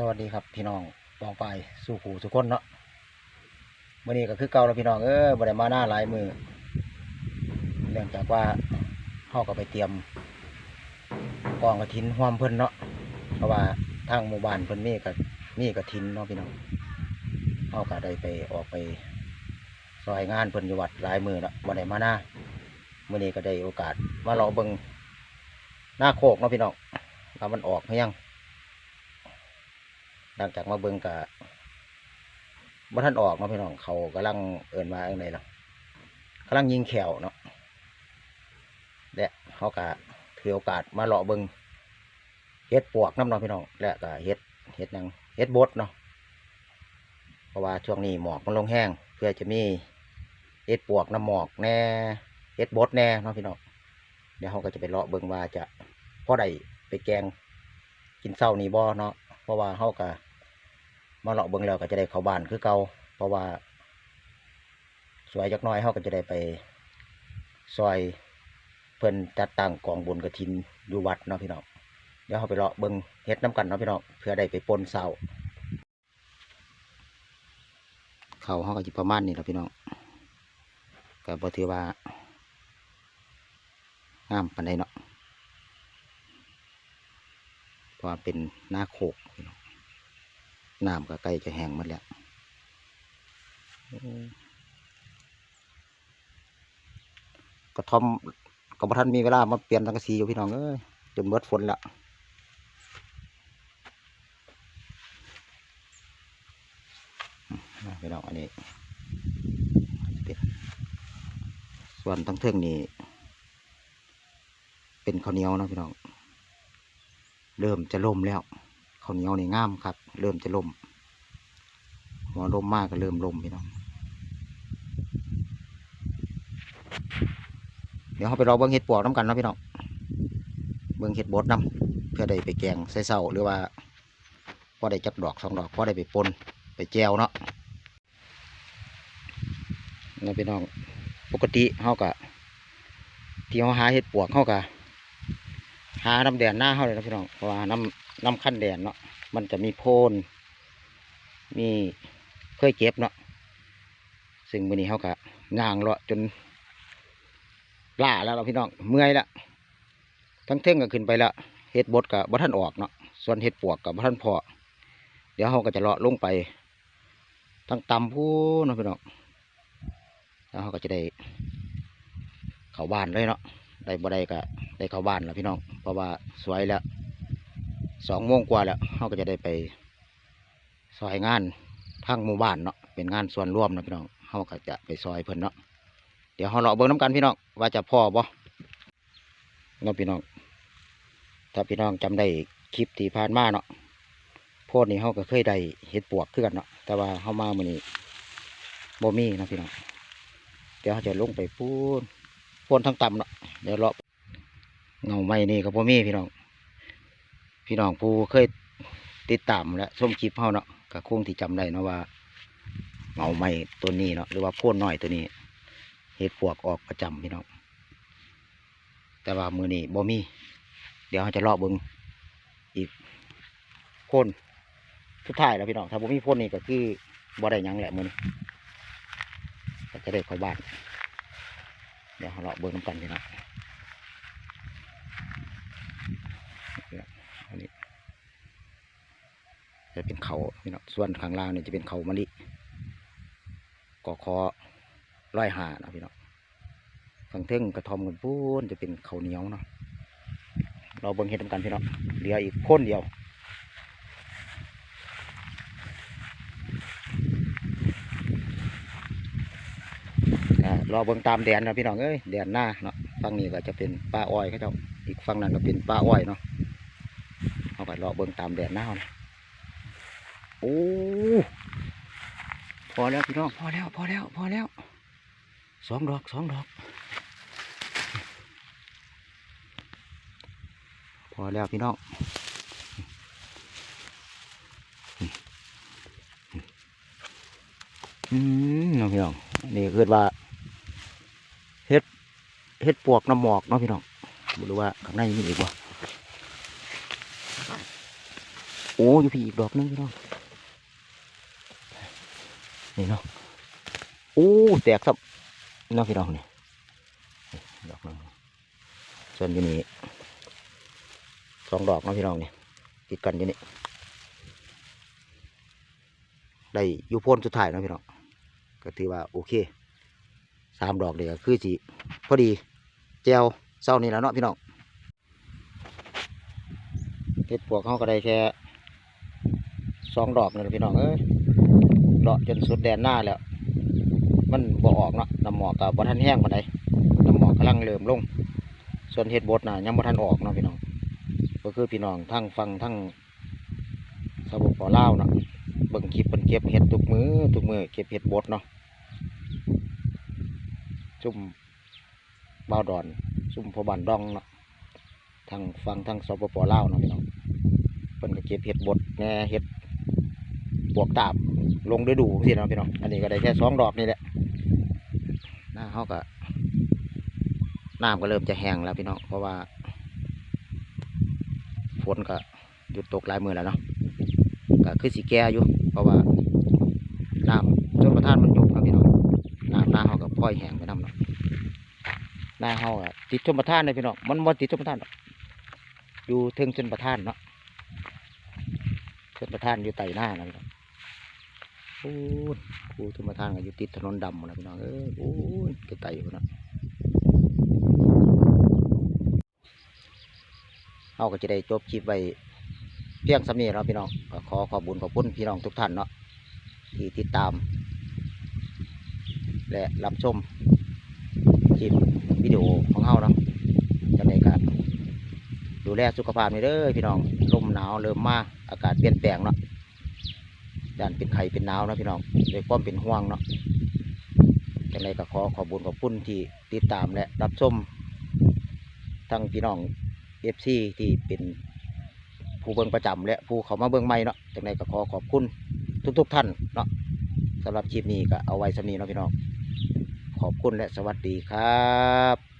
สวัสดีครับพี่น้องปองไปสู่หูสุกคนเนาะมื่อนี้ก็คือเก่าแล้วพี่น้องเออบ่ไดมาหน้าหลายมือเนื่องจากว่าเฮาก็ไปเตรียมกองกระถินห่วมเพิ่นเนาะเพราะว่าทางหมู่บ้านเพิ่นมีกับมีกระถินเนาะพี่น้องเฮาก็ได้ไปออกไปซอยงานเพิ่นอยู่วัดหลายมือเนาะบ่ไดมาหน้ามื่อนี้ก็ได้โอกาสมาเลาะเบิงหน้าโคกเนาะพี่น้องว่ามันออกไหรือยัง หลังจากมาเบิ่งกะบ่ท่านออกเนาะพี่น้องเขากำลังเอินมาอย่างไรล่ะกำลังยิงแขวเนาะและเขากะถือโอกาสมาเลาะเบิ่งเฮ็ดปวกน้ำเนาะพี่น้องและก็เฮ็ดเฮ็ดยังเฮ็ดบดเนาะเพราะว่าช่วงนี้หมอกมันลงแห้ง เพื่อจะมีเฮ็ดปวกน้ำหมอกแน่เฮ็ดบดแน่เนาะพี่น้องเดี๋ยวเขาก็จะไปเลาะเบิ่งว่าจะพ่อได้ไปแกงกินเศร้านี่บ่เนาะเพราะว่าเขาก็ มาเลาะเบิ่งแล้วก็จะได้เข้าบ้านคือเก่าเพราะว่า สวยจักน้อยเขาก็จะได้ไปซอยเพิ่นจัดตั้งกองบุญกระถินอยู่วัดเนาะพี่น้องเดี๋ยวเขาไปเลาะเบิ่งเฮ็ดน้ำกันเนาะพี่น้องเพื่อได้ไปปนเสาเขาเขาก็จะประมาณนี้แหละพี่น้องก็บ่ถือว่างามปานใดเนาะเพราะเป็นหน้าโขกพี่น้อง น้ำก็ใกล้จะแห้งหมดแล้วกระทอมกับท่านมีเวลามาเปลี่ยนสังกะสีอยู่พี่น้องเอ้ยจนเบิดฝนและอืมพี่น้องอันนี้เป็นส่วนทั้งเทิงนี่เป็นข้าวเหนียวนะพี่น้อง เริ่มจะล่มแล้ว ข้าวเหนียวนี่งามครับ เริ่มจะล่มหัวล่มมากก็เริ่มล่มพี่น้อง เดี๋ยวเราไปรอเบิ้งเห็ดปวกน้ำกันนะพี่น้อง เบิ้งเห็ดบดน้ำเพื่อได้ไปแกงใส่เศร้าหรือว่าพอได้จักดอกสองดอกพอได้ไปปนไปแจวเนาะนี่พี่น้องปกติเขากะที่เขาหาเห็ดปวกเขากะหาน้ำแดนหน้าเขาเลยนะพี่น้องเพราะว่าน้ำ น้ำขั้นแดนเนาะมันจะมีโพนมีเคยเก็บเนาะซึ่งวันนี้เขากะย่างเลาะจนล่าแล้วเราพี่น้องเมื่อยละทั้งเท่งก็ขึ้นไปละเห็ดบดกับบัท่านออกเนาะส่วนเห็ดปวกกับบัท่านพอเดี๋ยวเขาก็จะเลาะลงไปทั้งตำพูนเนาะพี่น้องแล้วเขาก็จะได้เข้าบ้านเลยเนาะได้บ่ได้ก็ได้เข้าบ้านแล้วพี่น้องเพราะว่าสวยแล้ว สองโมงกว่าแล้วเขาก็จะได้ไปซอยงานทางหมู่บ้านเนาะเป็นงานส่วนร่วมนะพี่น้องเขาก็จะไปซอยเพิ่นเนาะเดี๋ยวเขาเลาะเบิ่งน้ำกันพี่น้องว่าจะพ่อบ่เนาะพี่น้อง ถ้าพี่น้องจำได้คลิปที่ผ่านมาเนาะโพดนี้เขาก็เคยได้เห็ดปวกขึ้นกันเนาะแต่ว่าเขามามื้อนี้บ่มีนะพี่น้องเดี๋ยวเขาจะลงไปพูนพูนทั้งต่ำเนาะเดี๋ยวเลาะเงาไม้นี่ก็บ่มีพี่น้อง พี่น้องผู้เคยติดตามและชมคลิปเฮาเนาะก็คงที่จำได้เนาะว่าเงาไม้ตัวนี้เนาะหรือว่าโพ่นน้อยตัวนี้เห็ดปวกออกประจำพี่น้องแต่ว่ามือนี้บ่มี เดี๋ยวเราจะเลาะเบิงอีกโพ่นสุดท้ายแล้วพี่น้องถ้าบ่มีโพ่นนี่ก็คือบ่ได้ยังแหละมือนี้ก็จะได้เข้าบ้านเดี๋ยวเราเลาะเบิ้งน้ำกันพี่น้องอันนี้ จะเป็นเขาพี่น้องส่วนข้างล่างนี่จะเป็นเขามะลิกอคอร้อยหานะพี่น้องฝั่งเทิงกระทอมกันพูนจะเป็นเขาเหนียวเนาะเราเบิ้งเห็ดน้ำกันพี่น้องเหลืออีกโคนเดียวรอเบิ่งตามแดนนะพี่น้องเอ้ยแดนหน้าเนาะฝั่งนี้ก็จะเป็นปลาอ้อยเขาเจ้าอีกฝั่งนั้นก็เป็นปลาอ้อยเนาะเอาไปรอเบิ่งตามแดนหน้าเนาะ อ้พอแล้วพี่น้องพอแล้วพอแล้วพอแล้วสองดอกสองดอก พอแล้วพี่น้องอืมน้องพี่น้องนี่คือว่าเฮ็ดปวกน้ำหมอกเนาะพี่น้องบ่รู้ว่าข้างในมีอีกบ่โอ้อยู่พี่อีกดอกหนึงพี่น้อง นี่เนาะโอ้แตกซับเนาะพี่น้องนี่ดอกนึงส่วนอยู่นี่สองดอกเนาะพี่น้องนี่ติดกันอยู่นี่ได้อยู่พ้นสุดท้ายเนาะพี่น้องก็ถือว่าโอเคสามดอกเดียวคือสิพอดีแจวเศร้านี่แล้วเนาะพี่น้องเห็ดปวกเขาก็ได้แค่สองดอกนี่แหละพี่น้องเอ้ย เลาะจนสุดแดนหน้าแล้ว มันบ่ออกเนาะน้ำหมอกกับบ่ทันแห้งปานใดน้ำหมอกกำลังเริ่มลง ส่วนเห็ดบดน่ะยังบ่ทันออกเนาะพี่น้อง ก็คือพี่น้องทั้งฟังทั้งสปปล่าวเนาะเบิ่งคลิปเพิ่นเก็บเห็ดทุกมือทุกมือเก็บเห็ดบดเนาะซุ่มบ่าวดอนซุ่มพอบันดองเนาะทางฟังทั้งสปปลาวเนาะพี่น้องเพิ่นก็เก็บเห็ดบดแหน่เห็ดปวกตาบ ลงด้วยดูสิเนาะพี่น้องอันนี้ก็ได้แค่สองดอกนี่แหละหน้าเฮาก็น้ำก็เริ่มจะแห้งแล้วพี่น้องเพราะว่าฝนก็หยุดตกหลายมือแล้วเนาะก็คือสีแก่อยู่ เพราะว่าน้ำจนประทานมันยุบครับพี่น้องน้ำหน้าเฮากับพ่อยแห้งไปน้ำเนาะหน้าเฮาอะติดชนประทานเลยพี่น้องมันบ่ติดชนประทานอยู่เทิงชนประทานเนาะชนประทานอยู่ไต่หน้านะพี่น้อง อ้ยครูชนประทานก็อยู่ติดถนนดำหมดแล้วพี่น้องเอ้ยโอ้ยไกลๆอยู่นะเราก็จะได้จบคลิปไว้เพียงสำนีเนาะพี่น้องก็ขอขอบุญขอบคุณพี่น้องทุกท่านเนาะที่ติดตาม และรับชมคลิปวิดีโอของเราเนาะจังไดก็ดูแลสุขภาพนี่เด้อพี่น้องลมหนาวเริ่มมาอากาศเปลี่ยนแปลงเนาะ ย่านเป็นไข้เป็นหนาวนะพี่น้องด้วยความเป็นห่วงเนาะจังไดก็ขอขอบุญขอบคุณที่ติดตามและรับชมทั้งพี่น้องเอฟซีที่เป็นผู้เบิ่งประจำและผู้เขามาเบิ่งใหม่เนาะจังใดก็ขอขอบคุณทุกๆทท่านเนาะสำหรับคลิปนี้ก็เอาไว้สำนีเนาะพี่น้องขอบคุณและสวัสดีครับ